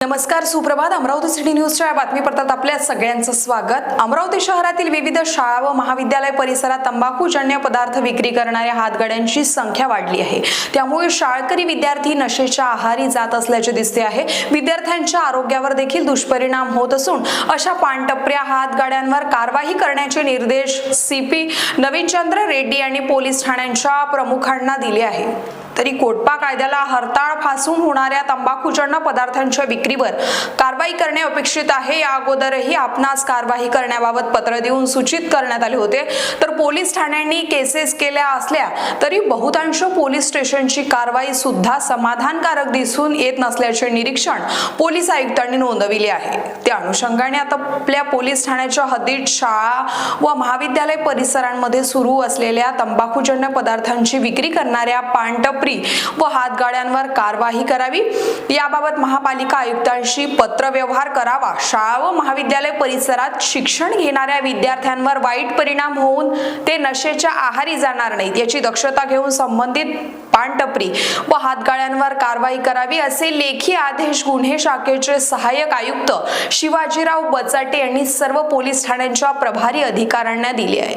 नमस्कार सुप्रभात. अमरावती सिटी न्यूजच्या बातमीपत्रात आपल्या सगळ्यांचं स्वागत. अमरावती शहरातील विविध शाळा व महाविद्यालय परिसरात तंबाखूजन्य पदार्थ विक्री करणाऱ्या हातगाड्यांची संख्या वाढली आहे. त्यामुळे शाळकरी विद्यार्थी नशेच्या आहारी जात असल्याचे दिसते आहे. विद्यार्थ्यांच्या आरोग्यावर देखील दुष्परिणाम होत असून अशा पानटपऱ्या हातगाड्यांवर कारवाई करण्याचे निर्देश सीपी नवीनचंद्र रेड्डी आणि पोलीस ठाण्यांच्या प्रमुखांना दिले आहे तरी कोटपा कायद्याला हरताळ फासून होणाऱ्या तंबाखूजन्य पदार्थांच्या विक्रीवर कारवाई करणे अपेक्षित आहे. या अगोदरही आपणास कारवाई करण्याबाबत पत्र देऊन सूचित करण्यात आले होते. तर पोलीस ठाण्यांनी केसेस केल्या असल्या तरी बहुतांश पोलीस स्टेशनची कारवाई सुद्धा समाधानकारक दिसून येत नसल्याचे निरीक्षण पोलीस आयुक्तांनी नोंदविले आहे. त्या अनुषंगाने आता आपल्या पोलीस ठाण्याच्या हद्दीत शाळा व महाविद्यालय परिसरांमध्ये सुरू असलेल्या तंबाखूजन्य पदार्थांची विक्री करणाऱ्या पानटपरी व हातगाड्यांवर कारवाई करावी. याबाबत महापालिका आयुक्तांशी पत्रव्यवहार करावा. शाळा व महाविद्यालय परिसरात शिक्षण घेणाऱ्या विद्यार्थ्यांवर वाईट परिणाम होऊन ते नशेच्या आहारी जाणार नाहीत याची दक्षता घेऊन संबंधित पानटपरी व हातगाड्यांवर कारवाई करावी असे लेखी आदेश गुन्हे शाखेचे सहाय्यक आयुक्त शिवाजीराव बचाटे यांनी सर्व पोलीस ठाण्यांच्या प्रभारी अधिकाऱ्यांना दिले आहेत.